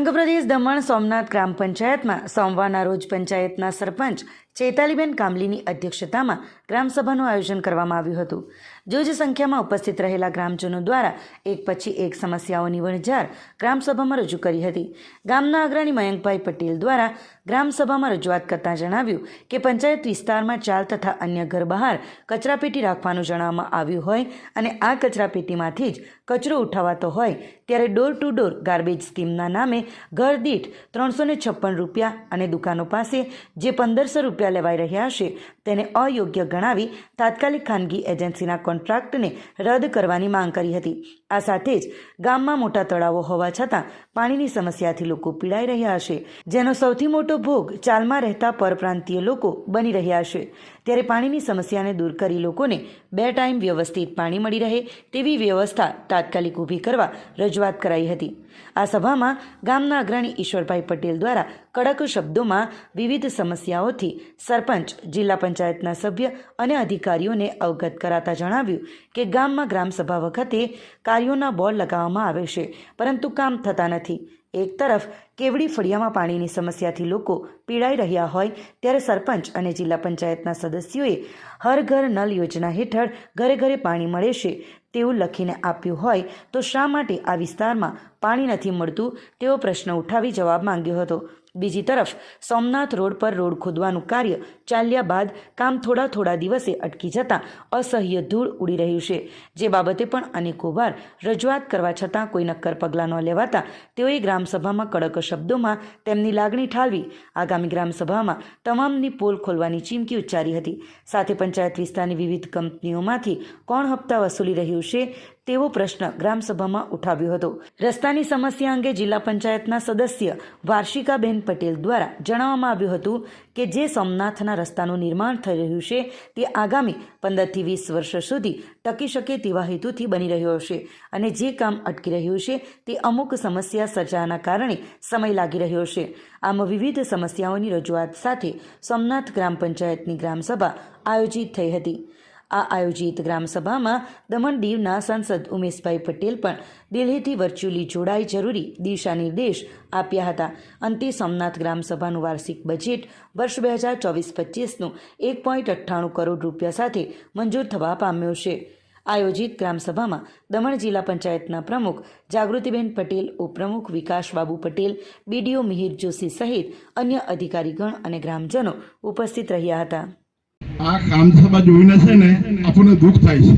સંઘ પ્રદેશ દમણ સોમનાથ ગ્રામ પંચાયતમાં સોમવારના રોજ પંચાયતના સરપંચ ચેતાલીબેન કામલીની અધ્યક્ષતામાં ગ્રામસભાનું આયોજન કરવામાં આવ્યું હતું. જોજ સંખ્યામાં ઉપસ્થિત રહેલા ગ્રામજનો દ્વારા એક પછી એક સમસ્યાઓની વણઝાર ગ્રામસભામાં રજૂ કરી હતી. ગામના અગ્રણી મયંકભાઈ પટેલ દ્વારા ગ્રામસભામાં રજૂઆત કરતાં જણાવ્યું કે પંચાયત વિસ્તારમાં ચાલ તથા અન્ય ઘર બહાર કચરાપેટી રાખવાનું જણાવવામાં આવ્યું હોય અને આ કચરાપેટીમાંથી જ કચરો ઉઠાવાતો હોય ત્યારે ડોર ટુ ડોર ગાર્બેજ સ્કીમના નામે ઘર દીઠ ત્રણસો છપ્પન રૂપિયા અને દુકાનો પાસે જે પંદરસો રૂપિયા લેવાઈ રહ્યા છે. તેને અયોગ્ય ગણાવી તાત્કાલિક ખાનગી એજન્સીના કોન્ટ્રાક્ટને રદ કરવાની માંગ કરી હતી. આ સાથે જ ગામમાં મોટા તળાવો હોવા છતાં પાણીની સમસ્યાથી લોકો પીડાઈ રહ્યા છે. જેનો સૌથી મોટો ભોગ ચાલમાં રહેતા પરપ્રાંતીય લોકો બની રહ્યા છે. ત્યારે પાણીની સમસ્યાને દૂર કરી લોકોને બે ટાઈમ વ્યવસ્થિત પાણી મળી રહે તેવી વ્યવસ્થા તાત્કાલિક ઊભી કરવા રજૂઆત કરાઈ હતી. આ સભામાં ગામના અગ્રણી ઈશ્વરભાઈ પટેલ દ્વારા કડક શબ્દોમાં વિવિધ સમસ્યાઓથી સરપંચ, જિલ્લા પંચાયતના સભ્ય અને અધિકારીઓને અવગત કરાતા જણાવ્યું કે ગામમાં ગ્રામસભા વખતે કાર્યોના બોર્ડ લગાવવામાં આવે છે, પરંતુ કામ થતા નથી. એક તરફ કેવડી ફળિયામાં પાણીની સમસ્યાથી લોકો પીડાઈ રહ્યા હોય, ત્યારે સરપંચ અને જિલ્લા પંચાયતના સદસ્યોએ હર ઘર નલ યોજના હેઠળ ઘરે ઘરે પાણી મળે છે તેવું લખીને આપ્યું હોય તો શા માટે આ વિસ્તારમાં પાણી નથી મળતું તેવો પ્રશ્ન ઉઠાવી જવાબ માંગ્યો હતો. બીજી તરફ, સોમનાથ રોડ પર રોડ ખોદવાનું કાર્ય ચાલ્યા બાદ કામ થોડા થોડા દિવસે અટકી જતાં અસહ્ય ધૂળ ઉડી રહ્યું છે. જે બાબતે પણ અનેકો વાર રજૂઆત કરવા છતાં કોઈ નક્કર પગલાં ન લેવાતા તેઓએ ગ્રામસભામાં કડક શબ્દોમાં તેમની લાગણી ઠાલવી. આગામી ગ્રામસભામાં તમામની પોલ ખોલવાની ચીમકી ઉચ્ચારી હતી. સાથે પંચાયત વિસ્તારની વિવિધ કંપનીઓમાંથી કોણ હપ્તા વસૂલી રહ્યું છે તેવો પ્રશ્ન ગ્રામસભામાં ઉઠાવ્યો હતો. રસ્તાની સમસ્યા અંગે જિલ્લા પંચાયતના સદસ્ય વાર્ષિકાબેન પટેલ દ્વારા જણાવવામાં આવ્યું હતું કે જે સોમનાથના રસ્તાનું નિર્માણ થઈ રહ્યું છે, તે આગામી પંદરથી વીસ વર્ષ સુધી ટકી શકે તેવા હેતુથી બની રહ્યો છે અને જે કામ અટકી રહ્યું છે, તે અમુક સમસ્યા સર્જાના કારણે સમય લાગી રહ્યો છે. આમ વિવિધ સમસ્યાઓની રજૂઆત સાથે સોમનાથ ગ્રામ પંચાયતની ગ્રામસભા આયોજિત થઈ હતી. આ આયોજિત ગ્રામસભામાં દમણ દીવના સાંસદ ઉમેશભાઈ પટેલ પણ દિલ્હીથી વર્ચ્યુઅલી જોડાઈ જરૂરી દિશાનિર્દેશ આપ્યા હતા. અંતે સોમનાથ ગ્રામસભાનું વાર્ષિક બજેટ વર્ષ બે હજાર ચોવીસ પચીસનું એક પોઈન્ટ અઠ્ઠાણું કરોડ રૂપિયા સાથે મંજૂર થવા પામ્યો છે. આયોજિત ગ્રામસભામાં દમણ જિલ્લા પંચાયતના પ્રમુખ જાગૃતિબેન પટેલ, ઉપપ્રમુખ વિકાસબાબુ પટેલ બીડીઓ મિહિર જોશી સહિત અન્ય અધિકારીગણ અને ગ્રામજનો ઉપસ્થિત રહ્યા હતા. આ ગ્રામસભા જોઈને છે ને, આપણને દુઃખ થાય છે.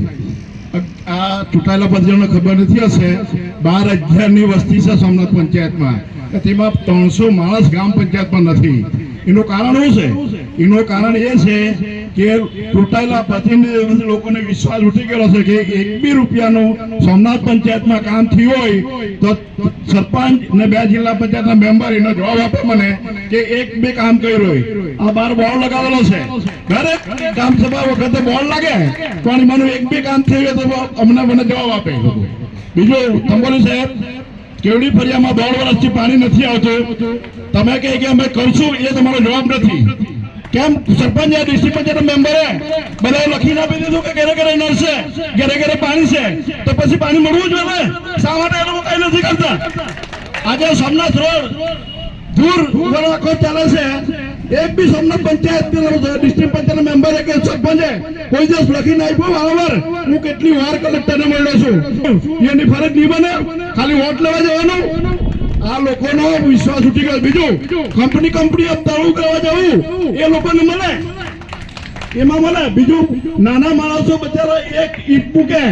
આ ચૂંટાયેલા પદજોને ખબર નથી હશે, બાર હજારની વસ્તી છે સોમનાથ પંચાયતમાં. તેમાં ત્રણસો માણસ ગ્રામ પંચાયતમાં નથી. એનું કારણ શું છે? એનું કારણ એ છે કે ચૂંટાયેલા પ્રતિનિધિ લોકોને વિશ્વાસ ઉઠી ગયો છે કે એક બી રૂપિયાનું સોમનાથ પંચાયતમાં કામ થયું હોય તો સરપંચ ને બે જિલ્લા પંચાયતના મેમ્બર એનો જવાબ આપે મને કે એક બે કામ કર્યું હોય. આ બાર બોર્ડ લગાવેલો છે. દરેક ગ્રામ સભા વખતે બોર્ડ લાગે, પણ મને એક બે કામ થયું હોય તો અમને મને જવાબ આપે. બીજું, તંબોલી સાહેબ કેવડી ફરિયામાં દોઢ વર્ષથી પાણી નથી આવતું. તમે કહે કે અમે કરશું એ તમારો જવાબ નથી. કેમ? સરપંચ ડિસ્ટ્રિક્ટ પંચાયત મેમ્બરે બધા લખીને આપી દીધું કે ઘરે ઘરે નળ છે ઘરે ઘરે પાણી છે. તો પછી પાણી મળવું જોઈએ શા માટે એ લોકો કઈ નથી કરતા? આજે સોમનાથ રોડ દૂર લડાકો ચાલે છે. એક બી સોમનાથ પંચાયત ડિસ્ટ્રિક્ટ પંચાયત મેમ્બર એક સરપંચે કોઈ દિવસ લખીને આપ્યું, વારંવાર હું કેટલી વાર કલેક્ટરને મળ્યો છું. એની ફરજ નહીં બને. ખાલી વોટ લેવા જવાનું. આ લોકોનો વિશ્વાસ ઉઠી ગયો. બીજું કંપની કંપની તાળું કરવા જવું. એ લોકોને મળે. એમાં મને બીજું, નાના માણસો બચારા એક ઈટ મૂકે.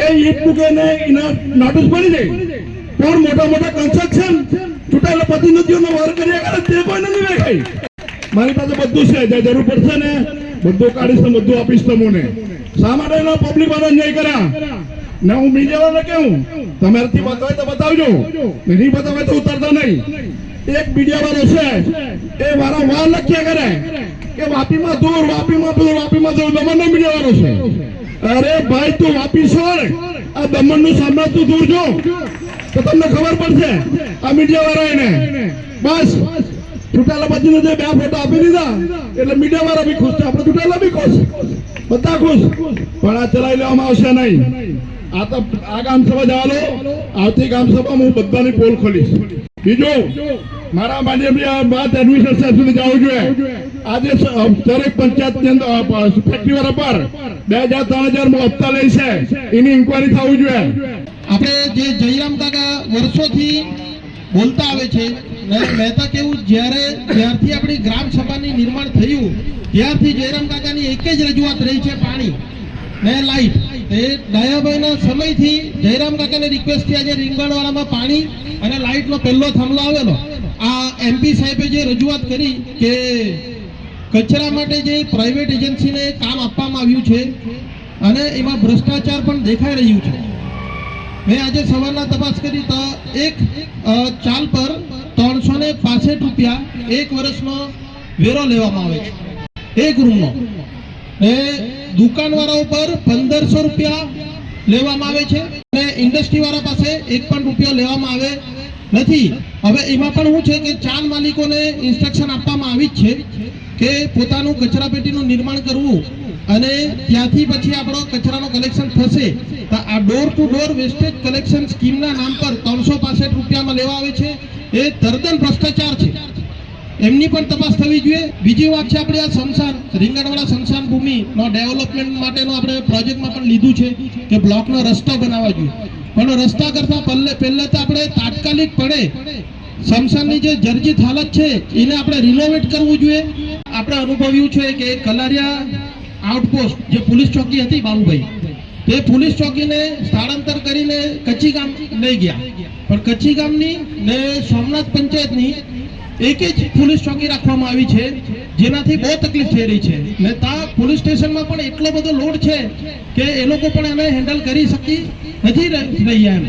એ ઈટ મૂકે ને એના નોટિસ પડી જાય. પણ મોટા મોટા કન્સ્ટ્રક્શન ચૂંટાયેલા પ્રતિનિધિઓનો વાર કર્યા કરે તે કોઈ નથી દેખાય મારી પાસે બધું છે, જે જરૂર પડશે ને, બધું કાઢીશ ને બધું આપીશ તમને. શા માટે પબ્લિક વાળા નહીં કર્યા? ને હું મીડિયા વાળા કેવું તમારાથી બતાવે તો બતાવજો. નહીં બતાવે તો ઉતરતા નહીં. એક મીડિયા વાળો છે, એ વારંવાર લખ્યા કરે કે વાપીમાં દૂર વાપીમાં દૂર વાપીમાં દૂર. દમણનો મીડિયા વાળો છે. અરે ભાઈ, તું વાપી છોડ. આ દમણનું સામ્રાજ્ય તું દૂર જો તો તમને ખબર પડશે, આ મીડિયા વાળાને બસ. ચૂંટાયેલા નો જે બે ફોટો આપી દીધા, એટલે મીડિયા વાળા બી ખુશ છે. આપણે ચૂંટાયેલા બી ખુશ. બધા ખુશ. પણ આ ચલાવી લેવામાં આવશે નહીં. આ તો આ ગામ સભા જવા લો આવતી ગામ સભામાં હું બધાની પોલ ખોલીશ. બીજું મારા માધ્યમથી વાત એડમિનિસ્ટ્રેશન સુધી જવું જોઈએ. આજે દરેક પંચાયતની અંદર અ, ફેક્ટરી પર બે હજાર ત્રણ હજાર હપ્તા લે છે. એની ઇન્કવાયરી થવું જોઈએ. આપણે જે જયરામ કાકા વર્ષોથી બોલતા આવે છે મહેતા કેવું જ્યારે જ્યારથી આપણી ગ્રામ સભાની નિર્માણ થયું ત્યારથી જયરામ કાકાની એક જ રજૂઆત રહી છે પાણી ને લાઈટ એ દયાભાઈના સમયથી જયરામ કાકાને રિક્વેસ્ટથી આજે રીંગણવાળામાં પાણી અને લાઇટનો પહેલો થાંભલો આવેલો. આ એમપી સાહેબે જે રજૂઆત કરી કે કચરા માટે જે પ્રાઇવેટ એજન્સીને કામ આપવામાં આવ્યું છે અને એમાં ભ્રષ્ટાચાર પણ દેખાઈ રહ્યું છે. મેં આજે સવારના તપાસ કરી તો એક ચાલ પર ત્રણસો ને પાસઠ રૂપિયા એક વર્ષનો વેરો લેવામાં આવે છે. એક રૂમનો. ને દુકાનવાળા ઉપર પંદરસો રૂપિયા લેવામાં આવે છે અને ઇન્ડસ્ટ્રી વાળા પાસે એક પણ રૂપિયો લેવામાં આવે નથી. હવે એમાં પણ શું છે કે ચાર માલિકોને ઇન્સ્ટ્રક્શન આપવામાં આવી જ છે કે પોતાનું કચરાપેટીનું નિર્માણ કરવું અને ત્યાંથી પછી આપણો કચરાનું કલેક્શન થશે. તો આ door to door wastage collection સ્કીમના નામ પર ત્રણસો રૂપિયામાં લેવા આવે છે. એ તદ્દન ભ્રષ્ટાચાર છે. એમની પણ તપાસ થવી જોઈએ. બીજી વાત છે આપણે આ સંસાર રીંગણવાળા સમસાન ભૂમિનો ડેવલપમેન્ટ માટેનો આપણે પ્રોજેક્ટમાં પણ લીધું છે કે બ્લોકનો રસ્તો બનાવવા જોઈએ. પણ રસ્તા કરતા પહેલે પહેલે તો આપણે તાત્કાલિક પડે સમસાનની જે જર્જિત હાલત છે, એને આપણે રિનોવેટ કરવું જોઈએ. આપણે અનુભવ્યું છે કે કલારિયા આઉટપોસ્ટ જે પોલીસ ચોકી હતી બાબુભાઈ, તે પોલીસ ચોકીને સ્થળાંતર કરીને કચ્છી ગામ લઈ ગયા. પણ કચ્છી ગામની ને સોમનાથ પંચાયતની એક જ પોલીસ ચોકી રાખવામાં આવી છે, જેનાથી બહુ તકલીફ થઈ રહી છે. ને તા પોલીસ સ્ટેશનમાં પણ એટલો બધો લોડ છે કે એ લોકો પણ એને હેન્ડલ કરી શકી નથી રહ્યા એમ.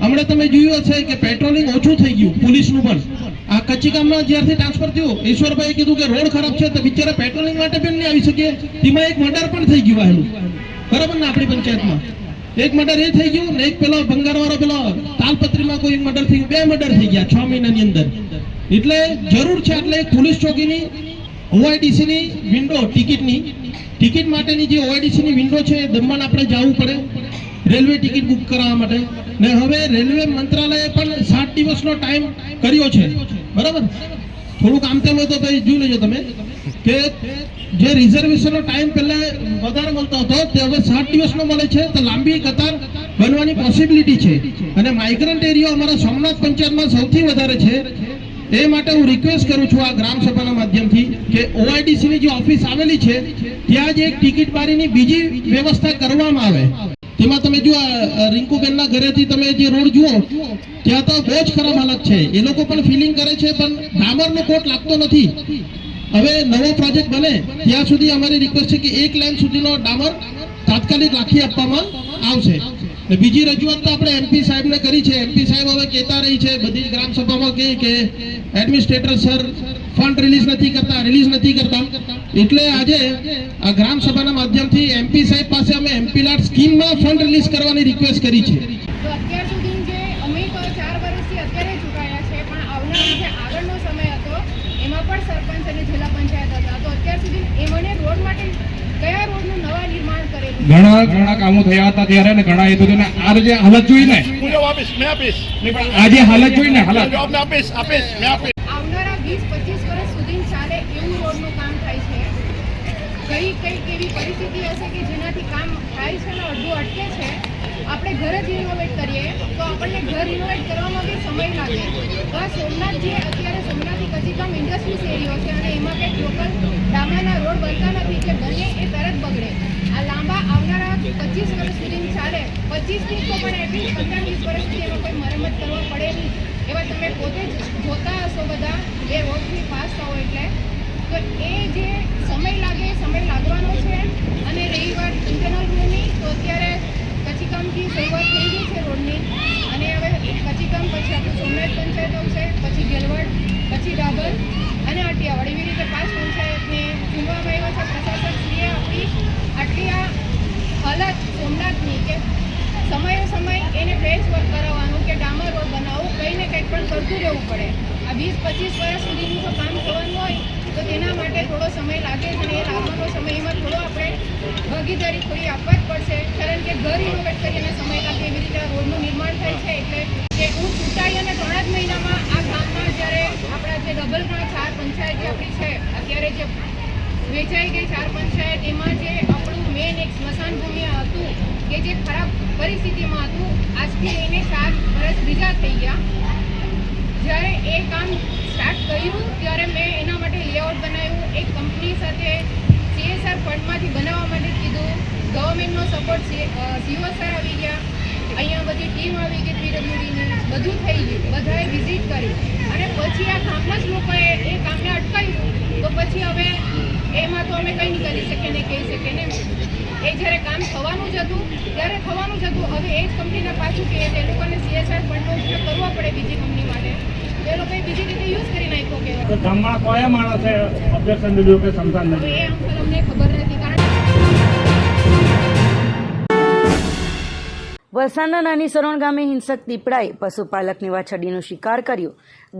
હમણાં તમે જોયું હશે કે પેટ્રોલિંગ ઓછું થઈ ગયું પોલીસનું પણ. આ કચ્છી ગામમાં જ્યારથી ટ્રાન્સફર થયું, ઈશ્વરભાઈએ કીધું કે રોડ ખરાબ છે તો બિચારા પેટ્રોલિંગ માટે પણ નહીં આવી શકીએ. તેમાં એક મર્ડર પણ થઈ ગયું આનું બરાબર ને આપણી પંચાયતમાં? એક મર્ડર એ થઈ ગયું ને એક પેલો ભંગારવાળો પેલો તાલપત્રીમાં કોઈ મર્ડર થઈ ગયું બે મર્ડર થઈ ગયા છ મહિનાની અંદર. એટલે જરૂર છે એટલે પોલીસ ચોકીની, ઓઆઈડીસીની વિન્ડો ટિકિટની. ટિકિટ માટેની જે ઓઆઈડીસીની વિન્ડો છે, દમણ આપણે જવું પડે. રેલવે ટિકિટ બુક કરાવવા માટે. ને હવે રેલવે મંત્રાલયે પણ સાત દિવસનો ટાઈમ કર્યો છે. બરાબર? થોડુંક આમ તેમ હોય તો જોઈ લેજો તમે. કે જે રિઝર્વેશનનો ટાઈમ પહેલાં વધારે મળતો હતો, તે હવે સાત દિવસનો મળે છે. તો લાંબી કતાર બનવાની પોસિબિલિટી છે. અને માઇગ્રન્ટ એરિયા અમારા સોમનાથ પંચાયતમાં સૌથી વધારે છે. એ માટે હું રિક્વેસ્ટ કરું છું આ ગ્રામ સભાના માધ્યમથી કે ઓઆઈડીસીની જે ઓફિસ આવેલી છે, ત્યાં જ એક ટિકિટ બારીની બીજી વ્યવસ્થા કરવામાં આવે. તેમાં તમે જો રિંકુબેનના ઘરેથી તમે જે રોડ જુઓ, ત્યાં તો બહુ જ ખરાબ હાલત છે. એ લોકો પણ ફિલિંગ કરે છે, પણ ડામરનો કોટ લાગતો નથી. હવે નવો પ્રોજેક્ટ બને, ત્યાં સુધી અમારી રિક્વેસ્ટ છે કે એક લાઈન સુધીનો ડામર તાત્કાલિક રાખી આપવામાં આવશે. બીજી રજૂઆત તો આપણે એમપી સાહેબને કરી છે. એમપી સાહેબ હવે કહેતા રહી છે, બધી ગ્રામ સભામાં કહે કે એડમિનિસ્ટ્રેટર સર ફંડ રિલીઝ નથી કરતા રિલીઝ નથી કરતા. એટલે આજે આ ગ્રામ સભાના માધ્યમથી એમપી સાહેબ પાસે અમે એમપી લાટ સ્કીમમાં ફંડ રિલીઝ કરવાની રિક્વેસ્ટ કરી છે. પણ સરપંચ અને જિલ્લા પંચાયત હતા. તો અત્યાર સુધી એમણે રોડ માટે કયા રોડનું નવા નિર્માણ કરેલું ઘણા ઘણા કામો થયા હતા ત્યારે ને ઘણા એ બધું ને આ જે હાલત જોઈ ને હું જવાબ આપીશ મેં આપીશ. નહીં પણ આ જે હાલત જોઈ ને હાલત. જવાબ મેં આપીશ આપીશ મેં આપીશ. આવનારા વીસ પચીસ વર્ષ સુધી ચાલે એવું રોડનું કામ થાય છે. કઈ કઈ એવી પરિસ્થિતિ હશે કે જેનાથી કામ થાય છે ને અડધું અટકે છે આપણે ઘર જ રિનોવેટ કરીએ તો આપણને ઘર રિનોવેટ કરવામાં બી સમય લાગે. તો આ સોમનાથ જે અત્યારે સોમનાથથી કચીગામ ઇન્ડસ્ટ્રીઝ એરિયો છે અને એમાં કંઈક લોકલ ડામરના રોડ બનતા નથી કે બને બગડે આ લાંબા આવનારા પચીસ વર્ષ સુધી ચાલે. પચીસથી તો પણ એટલીસ્ટ પંદર વીસ વર્ષ સુધી એમાં કોઈ મરમત કરવા પડે નહીં. એવા તમે પોતે જ જોતા હશો બધા. એ રોડથી પાસ થાવ એટલે. તો એ જે સમય લાગે સમય લાગવાનો છે. અને રહી વાત ઇન્ટરનલ રૂમની તો અત્યારે કચીકામથી શરૂઆત થઈ ગઈ છે રોડની. અને હવે કચીકામ પછી આપણું સોમનાથ પંચાયત આવશે, પછી ગેલવડ, પછી ડાબર અને અટિયાવાડ એવી રીતે પાંચ પંચાયતને ચૂંટવામાં આવ્યા છે પ્રશાસકશ્રીએ આપણી આટલી આ હાલત સોમનાથની કે સમયે સમય એને ફેસ વર્ક કરાવવાનું કે ડામર રોડ બનાવવું કંઈ ને કંઈક પણ કરતું રહેવું પડે. આ વીસ પચીસ વર્ષ સુધીનું જો કામ થવાનું હોય તો તેના માટે થોડો સમય લાગે છે એ લાગવાનો સમયમાં થોડો આપણે ભાગીદારી થોડી આપવા જ પડશે. કારણ કે ઘર ઇનોવેટ કરીને સમય લાગે એવી રીતે રોડનું નિર્માણ થાય છે એટલે કે હું ચૂંટાઈ અને ત્રણ જ મહિનામાં આ ગામમાં જ્યારે આપણા જે ડબલ ત્રણ ચાર પંચાયત જે આપણી છે, અત્યારે જે વેચાઈ ગઈ ચાર પંચાયત, એમાં જે આપણું મેન એક સ્મશાન ભૂમિ હતું, કે જે ખરાબ પરિસ્થિતિમાં હતું, આજથી એને ચાર વર્ષ બીજા થઈ ગયા. જ્યારે એ કામ સ્ટાર્ટ કર્યું, ત્યારે મેં એના માટે લેઆઉટ બનાવ્યું. એક કંપની સાથે સીએસઆર ફંડમાંથી બનાવવા માટે કીધું. ગવર્મેન્ટનો સપોર્ટ સીઓ સર આવી ગયા. અહીંયા બધી ટીમ આવી ગઈ પીડબ્લ્યુડીની બધું થઈ ગયું. બધાએ વિઝિટ કરી અને પછી આ ગામના જ લોકોએ એ કામને અટકાવ્યું. તો પછી હવે એમાં તો અમે કંઈ નહીં કરી શકીએ ને કહી શકીએ ને એ જ્યારે કામ થવાનું જ હતું, ત્યારે થવાનું જ હતું. હવે એ જ કંપનીના પાછું તો એ લોકોને સીએસઆર ફંડનો ઉપયોગ કરવો પડે બીજી કંપની માટે. એ લોકોએ બીજી રીતે યુઝ કરી નાખ્યો તો ગામમાં કયા માણસે ઓબ્જેક્શન દીધું કે સમસાન નથી? એ અંકલ અમને ખબર નથી વલસાડના નાની સરોણ ગામે હિંસક દીપડાએ પશુપાલકની છડીનો શિકાર કર્યો.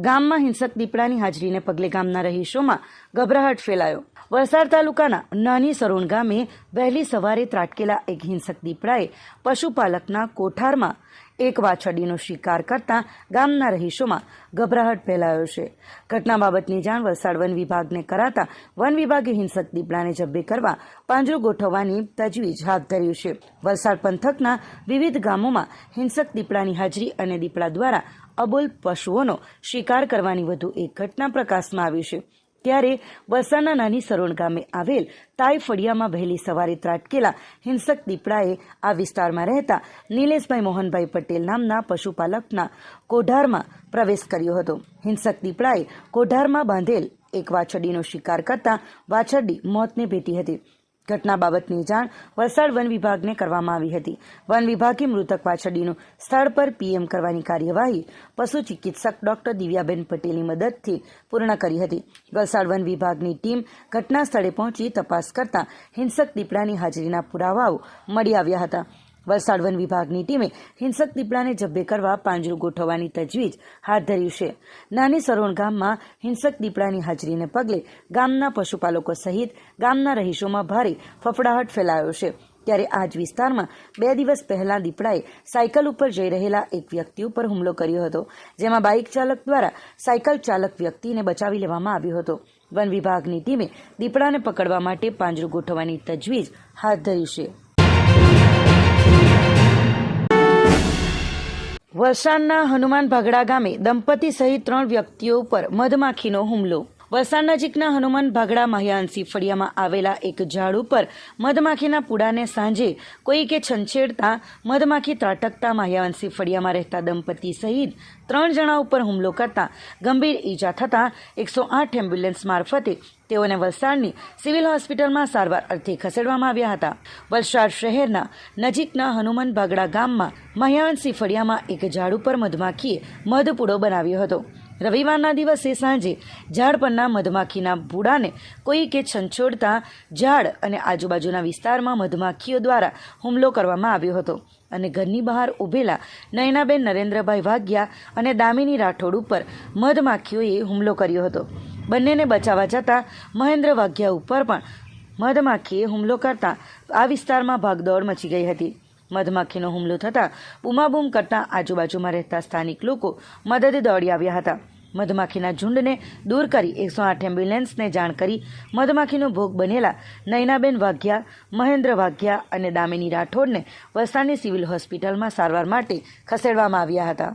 ગામમાં હિંસક દીપડાની હાજરીને પગલે ગામના રહીશોમાં ગભરાહટ ફેલાયો. વલસાડ તાલુકાના નાની સરોણ ગામે વહેલી સવારે ત્રાટકેલા એક હિંસક દીપડાએ પશુપાલકના કોઠારમાં એક વાછરડીનો શિકાર કરતા ગામના રહીશોમાં ગભરાહટ ફેલાયો છે. ઘટના બાબતની જાણ વલસાડ વન વિભાગને કરાતા વન વિભાગે હિંસક દીપડાને જબ્બે કરવા પાંજરો ગોઠવવાની તજવીજ હાથ ધરી છે. વલસાડ પંથકના વિવિધ ગામોમાં હિંસક દીપડાની હાજરી અને દીપડા દ્વારા અબોલ પશુઓનો શિકાર કરવાની વધુ એક ઘટના પ્રકાશમાં આવી છે. ત્યારે વલસાડના નાની સરોણ ગામે આવેલ તાઈ ફળિયામાં વહેલી સવારે ત્રાટકેલા હિંસક દીપડાએ આ વિસ્તારમાં રહેતા નિલેશભાઈ મોહનભાઈ પટેલ નામના પશુપાલકના કોઢારમાં પ્રવેશ કર્યો હતો. હિંસક દીપડાએ કોઢારમાં બાંધેલ એક વાછરડીનો શિકાર કરતા વાછરડી મોતને ભેટી હતી. ઘટના બાબતની જાણ વલસાડ વન વિભાગને કરવામાં આવી હતી. વન વિભાગે મૃતક વાછરડીનું સ્થળ પર પીએમ કરવાની કાર્યવાહી પશુ ચિકિત્સક ડોક્ટર દિવ્યાબેન પટેલની મદદથી પૂર્ણ કરી હતી. વલસાડ વન વિભાગની ટીમ ઘટના સ્થળે પહોંચી તપાસ કરતા હિંસક દીપડાની હાજરીના પુરાવાઓ મળી આવ્યા હતા. વલસાડ વન વિભાગની ટીમે હિંસક દીપડાને જબ્બે કરવા પાંજરું ગોઠવવાની તજવીજ હાથ ધર્યું છે. નાની સરોણ ગામમાં હિંસક દીપડાની હાજરીને પગલે ગામના પશુપાલકો સહિત ગામના રહીશોમાં ભારે ફફડાહટ ફેલાયો છે. ત્યારે આજ વિસ્તારમાં બે દિવસ પહેલા દીપડાએ સાયકલ ઉપર જઈ રહેલા એક વ્યક્તિ ઉપર હુમલો કર્યો હતો, જેમાં બાઇક ચાલક દ્વારા સાયકલ ચાલક વ્યક્તિને બચાવી લેવામાં આવ્યો હતો. વન વિભાગની ટીમે દીપડાને પકડવા માટે પાંજરું ગોઠવવાની તજવીજ હાથ ધરી છે. વલસાડના હનુમાન ભાગડા ગામે દંપતી સહિત ત્રણ વ્યક્તિઓ ઉપર મધમાખીનો હુમલો. વલસાડ નજીકના હનુમાન ભાગડા મહ્યાંસી ફળિયામાં આવેલા એક ઝાડ ઉપર મધમાખીના પૂડાને સાંજે કોઈકે છંછેડતા મધમાખી ત્રાટકતા મહ્યાંસી ફળિયામાં રહેતા દંપતી સહિત ત્રણ જણા ઉપર હુમલો કરતા ગંભીર ઈજા થતાં એકસો આઠ એમ્બ્યુલન્સ મારફતે તેઓને વલસાડની સિવિલ હોસ્પિટલમાં સારવાર અર્થે ખસેડવામાં આવ્યા હતા. વલસાડ શહેરના નજીકના હનુમાન ભાગડા ગામમાં મહ્યાવંશી ફળિયામાં એક ઝાડ ઉપર મધમાખીએ મધપૂડો બનાવ્યો હતો. રવિવારના દિવસે સાંજે ઝાડ પરના મધમાખીના ભૂડાને કોઈ કે છંછોડતા ઝાડ અને આજુબાજુના વિસ્તારમાં મધમાખીઓ દ્વારા હુમલો કરવામાં આવ્યો હતો અને ઘરની બહાર ઊભેલા નયનાબેન નરેન્દ્રભાઈ વાઘ્યા અને દામિની રાઠોડ ઉપર મધમાખીઓએ હુમલો કર્યો હતો. બંનેને બચાવવા જતાં મહેન્દ્ર વાઘ્યા ઉપર પણ મધમાખીએ હુમલો કરતા આ વિસ્તારમાં ભાગદોડ મચી ગઈ હતી. મધમાખીનો હુમલો થતાં બૂમાબૂમ કરતા આજુબાજુમાં રહેતા સ્થાનિક લોકો મદદે દોડી આવ્યા હતા. મધમાખીના ઝુંડને દૂર કરી એકસો આઠ એમ્બ્યુલન્સને જાણ કરી મધમાખીનો ભોગ બનેલા નયનાબેન વાઘ્યા, મહેન્દ્ર વાઘ્યા અને દામિની રાઠોડને વલસાડની સિવિલ હોસ્પિટલમાં સારવાર માટે ખસેડવામાં આવ્યા હતા.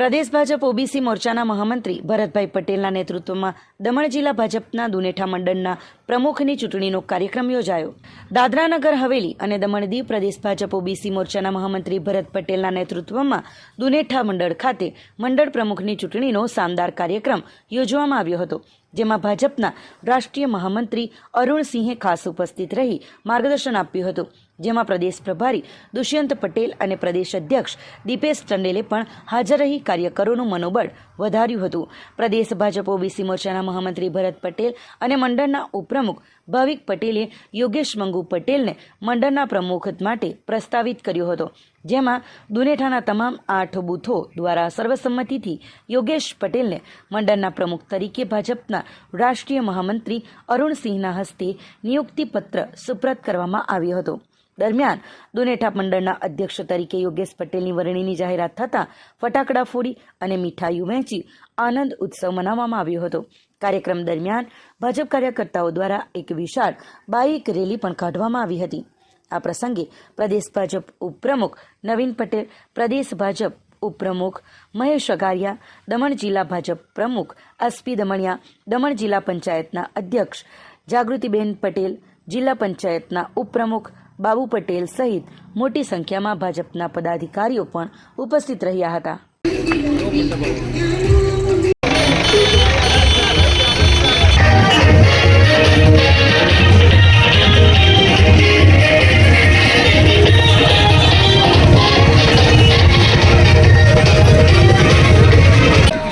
પ્રદેશ ભાજપ ઓબીસી મોરચાના મહામંત્રી ભરતભાઈ પટેલના નેતૃત્વમાં દમણ જિલ્લા ભાજપના દુનેઠા મંડળના પ્રમુખની ચૂંટણીનો કાર્યક્રમ યોજાયો. દાદરા નગર હવેલી અને દમણ દીવ પ્રદેશ ભાજપ ઓબીસી મોરચાના મહામંત્રી ભરત પટેલના નેતૃત્વમાં દુનેઠા મંડળ ખાતે મંડળ પ્રમુખની ચૂંટણીનો શાનદાર કાર્યક્રમ યોજવામાં આવ્યો હતો, જેમાં ભાજપના રાષ્ટ્રીય મહામંત્રી અરુણસિંહે ખાસ ઉપસ્થિત રહી માર્ગદર્શન આપ્યું હતું. જેમાં પ્રદેશ પ્રભારી દુષ્યંત પટેલ અને પ્રદેશ અધ્યક્ષ દીપેશ ટંડેલે પણ હાજર રહી કાર્યકરોનું મનોબળ વધાર્યું હતું. પ્રદેશ ભાજપ ઓબીસી મોરચાના મહામંત્રી ભરત પટેલ અને મંડળના ઉપપ્રમુખ ભાવિક પટેલે યોગેશ મંગુ પટેલને મંડળના પ્રમુખ માટે પ્રસ્તાવિત કર્યો હતો, જેમાં દુનેઠાના તમામ આઠ બૂથો દ્વારા સર્વસંમતિથી યોગેશ પટેલને મંડળના પ્રમુખ તરીકે ભાજપના રાષ્ટ્રીય મહામંત્રી અરુણસિંહના હસ્તે નિયુક્તિપત્ર સુપ્રત કરવામાં આવ્યો હતો. દરમિયાન દુનેઠા મંડળના અધ્યક્ષ તરીકે યોગેશ પટેલની વરણીની જાહેરાત થતાં ફટાકડા ફોડી અને મીઠાઈઓ વહેંચી આનંદ ઉત્સવ મનાવવામાં આવ્યો હતો. કાર્યક્રમ દરમિયાન ભાજપ કાર્યકર્તાઓ દ્વારા એક વિશાળ બાઇક રેલી પણ કાઢવામાં આવી હતી. આ પ્રસંગે પ્રદેશ ભાજપ ઉપપ્રમુખ નવીન પટેલ, પ્રદેશ ભાજપ ઉપપ્રમુખ મહેશ અગારિયા દમણ જિલ્લા ભાજપ પ્રમુખ એસપી દમણિયા, દમણ જિલ્લા પંચાયતના અધ્યક્ષ જાગૃતિબેન પટેલ, જિલ્લા પંચાયતના ઉપપ્રમુખ બાબુ પટેલ સહિત મોટી સંખ્યામાં ભાજપના પદાધિકારીઓ પણ ઉપસ્થિત રહ્યા હતા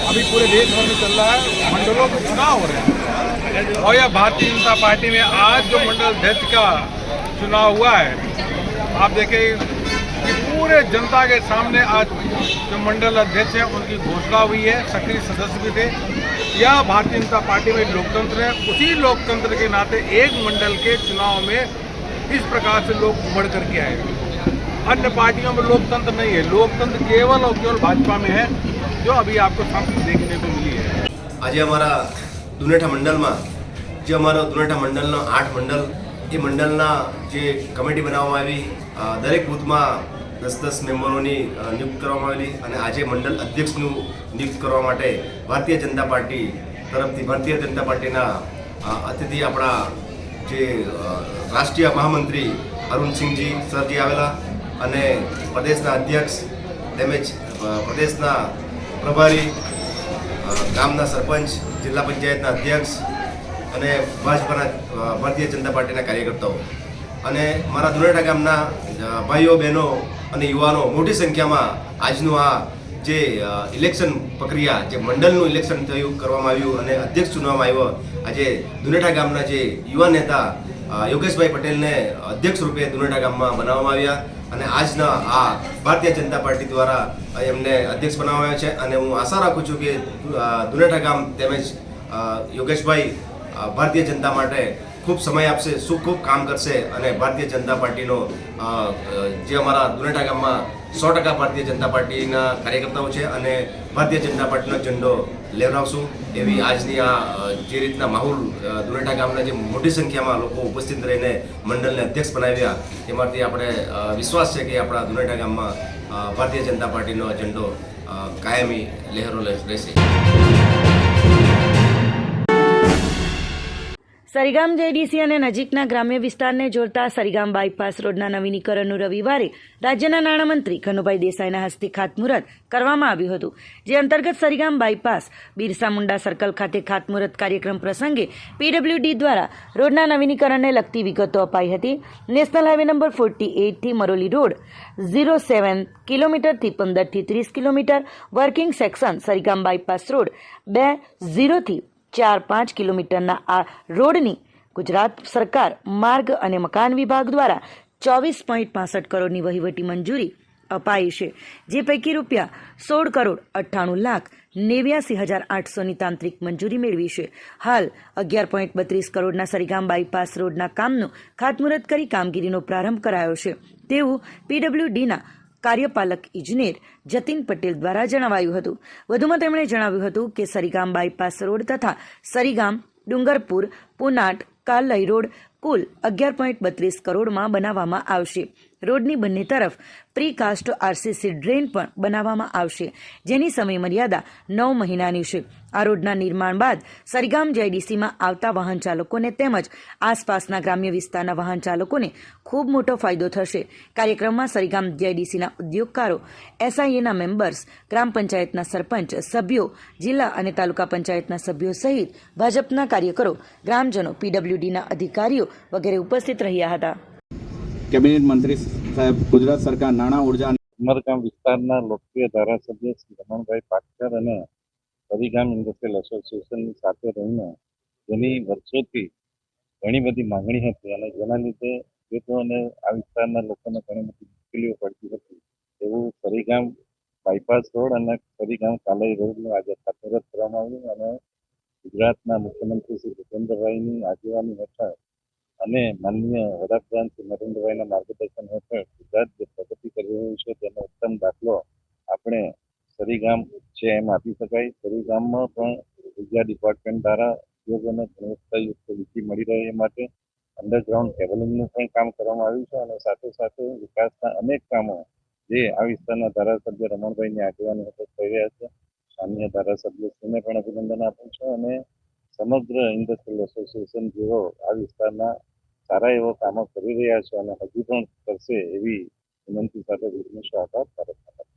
अभी पूरे देश भर में चल रहा है मंडलों के चुनाव हो रहे हैं और यह भारतीय जनता पार्टी में आज जो मंडल अध्यक्ष का चुनाव हुआ है आप देखें कि पूरे जनता के सामने आज जो मंडल अध्यक्ष है उनकी घोषणा हुई है सक्रिय सदस्य भी थे यह भारतीय जनता पार्टी में लोकतंत्र है उसी लोकतंत्र के नाते एक मंडल के चुनाव में इस प्रकार से लोग उमड़ करके आए अन्य पार्टियों में लोकतंत्र नहीं है लोकतंत्र केवल और केवल भाजपा में है जो अभी आपको सामने देखने को मिली है આજે અમારા દુનેઠા મંડળમાં જે અમારો દુનેઠા મંડળનો આઠ મંડળ એ મંડળના જે કમિટી બનાવવામાં આવી દરેક બૂથમાં દસ દસ મેમ્બરોની નિયુક્ત કરવામાં આવેલી અને આજે મંડળ અધ્યક્ષનું નિયુક્ત કરવા માટે ભારતીય જનતા પાર્ટી તરફથી, ભારતીય જનતા પાર્ટીના અતિથિ આપણા જે રાષ્ટ્રીય મહામંત્રી અરુણસિંહજી સરજી આવેલા અને પ્રદેશના અધ્યક્ષ તેમજ પ્રદેશના પ્રભારી ગામના સરપંચ, જિલ્લા પંચાયતના અધ્યક્ષ અને ભાજપાના ભારતીય જનતા પાર્ટીના કાર્યકર્તાઓ. અને મારા દુરેટા ગામના ભાઈઓ, બહેનો અને યુવાનો મોટી સંખ્યામાં આજનું આ જે ઇલેક્શન પ્રક્રિયા, જે મંડળનું ઇલેક્શન થયું, કરવામાં આવ્યું અને અધ્યક્ષ ચૂંટવામાં આવ્યો, આજે દુનેટા ગામના જે યુવા નેતા યોગેશભાઈ પટેલને અધ્યક્ષ રૂપે દુનેટા ગામમાં બનાવવામાં આવ્યા અને આજના આ ભારતીય જનતા પાર્ટી દ્વારા એમને અધ્યક્ષ બનાવવામાં આવ્યા છે. અને હું આશા રાખું છું કે દુનેટા ગામ તેમજ યોગેશભાઈ ભારતીય જનતા માટે ખૂબ સમય આપશે શું ખૂબ કામ કરશે અને ભારતીય જનતા પાર્ટીનો જે અમારા દુનેટા ગામમાં સો ટકા ભારતીય જનતા પાર્ટીના કાર્યકર્તાઓ છે અને ભારતીય જનતા પાર્ટીનો ઝંડો લેવડાવશું એવી આજની આ જે રીતના માહોલ દુનેટા ગામના જે મોટી સંખ્યામાં લોકો ઉપસ્થિત રહીને મંડળને અધ્યક્ષ બનાવ્યા તેમાંથી આપણે વિશ્વાસ છે કે આપણા દુનેટા ગામમાં ભારતીય જનતા પાર્ટીનો ઝંડો કાયમી લહેરો રહેશે. સરિગામ જેડીસી અને નજીકના ગ્રામ્ય વિસ્તારને જોડતા સરિગામ બાયપાસ રોડના નવીનીકરણનું રવિવારે રાજ્યના નાણામંત્રી કનુભાઈ દેસાઈના હસ્તે ખાતમુહૂર્ત કરવામાં આવ્યું હતું. જે અંતર્ગત સરિગામ બાયપાસ, બિરસા મુંડા સર્કલ ખાતે ખાતમુહૂર્ત કાર્યક્રમ પ્રસંગે પીડબ્લ્યુડી દ્વારા રોડના નવીનીકરણને લગતી વિગતો અપાઈ હતી. નેશનલ હાઈવે નંબર ફોર્ટી એઇટથી મરોલી રોડ ઝીરો સેવન કિલોમીટરથી પંદરથી ત્રીસ kilometre working section Sarigam bypass road બે ઝીરોથી ચાર પાંચ કિલોમીટરના આ રોડની ગુજરાત સરકાર માર્ગ અને મકાન વિભાગ દ્વારા ચોવીસ પોઈન્ટ પાસઠ કરોડની વહીવટી મંજૂરી અપાઈ છે. જે પૈકી રૂપિયા સોળ કરોડ અઠ્ઠાણું લાખ નેવ્યાસી હજાર આઠસોની તાંત્રિક મંજૂરી મેળવી છે. હાલ અગિયાર પોઈન્ટ બત્રીસ કરોડના સરિગામ બાયપાસ રોડના કામનું ખાતમુહૂર્ત કરી કામગીરીનો પ્રારંભ કરાયો છે. તેવું પીડબ્લ્યુડીના કાર્યપાલક ઇજનેર જતીન પટેલ દ્વારા જણાવાયું હતું. વધુમાં તેમણે જણાવ્યું હતું કે સરિગામ બાયપાસ રોડ તથા સરિગામ, ડુંગરપુર, પુનાટ, કાલઈ રોડ કુલ અગિયાર પોઈન્ટ બત્રીસ કરોડમાં બનાવવામાં આવશે. રોડની બંને તરફ પ્રીકાસ્ટ આરસીસી ડ્રેન પણ બનાવવામાં આવશે, જેની સમયમર્યાદા નવ મહિનાની છે. આ રોડના નિર્માણ બાદ સરગામ જેડીસીમાં આવતા વાહન ચાલકોને તેમજ આસપાસના ગ્રામ્ય વિસ્તારના વાહન ચાલકોને ખૂબ મોટો ફાયદો થશે. કાર્યક્રમમાં સરગામ જેડીસીના ઉદ્યોગકારો, એસઆઈએના મેમ્બર્સ, ગ્રામ પંચાયતના સરપંચ, સભ્યો, જિલ્લા અને તાલુકા પંચાયતના સભ્યો સહિત ભાજપના કાર્યકરો, ગ્રામજનો, પીડબ્લ્યુડીના અધિકારીઓ વગેરે ઉપસ્થિત રહ્યા હતા. કેબિનેટ મંત્રી સાહેબ, ગુજરાત સરકાર, નાણાં ઊર્જા ઉમરગામ વિસ્તારના લોકપ્રિય ધારાસભ્ય શ્રી રમણભાઈ પાટકર અને પરિગામ ઇન્ડસ્ટ્રીયલ એસોસિએશનની સાથે રહીને જેની વર્ષોથી ઘણી બધી માંગણી હતી અને જેના લીધે ખેડૂતોને આ વિસ્તારના લોકોને ઘણી બધી મુશ્કેલીઓ પડતી હતી. એવું સરીગામ બાયપાસ રોડ અને સરીગામ કાલઈ રોડનું આજે ખાતમુહૂર્ત કરવામાં આવ્યું અને ગુજરાતના મુખ્યમંત્રી શ્રી ભૂપેન્દ્રભાઈની આગેવાની હેઠળ અને માનનીય વડાપ્રધાન શ્રી નરેન્દ્રભાઈના માર્ગદર્શન હેઠળ ગુજરાત જે પ્રગતિ કરી રહ્યું છે, તેનો ઉત્તમ દાખલો આપણે સરીગામ છે એમ આપી શકાય. સરીગામમાં પણ ઊર્જા ડિપાર્ટમેન્ટ દ્વારા ઉદ્યોગોને ગુણવત્તાયુક્ત વીજળી મળી રહે એ માટે અંડરગ્રાઉન્ડ કેબલિંગનું પણ કામ કરવામાં આવ્યું છે અને સાથે સાથે વિકાસના અનેક કામો જે આ વિસ્તારના ધારાસભ્ય રમણભાઈની આગેવાની હેઠળ થઈ રહ્યા છે. માન્ય ધારાસભ્યશ્રીને પણ અભિનંદન આપું છું અને સમગ્ર ઇન્ડસ્ટ્રીયલ એસોસિએશન જેઓ આ વિસ્તારના સારા એવા કામો કરી રહ્યા છે અને હજી પણ કરશે એવી વિનંતી સાથે વિઘ્નેશ આભાર, ભારત.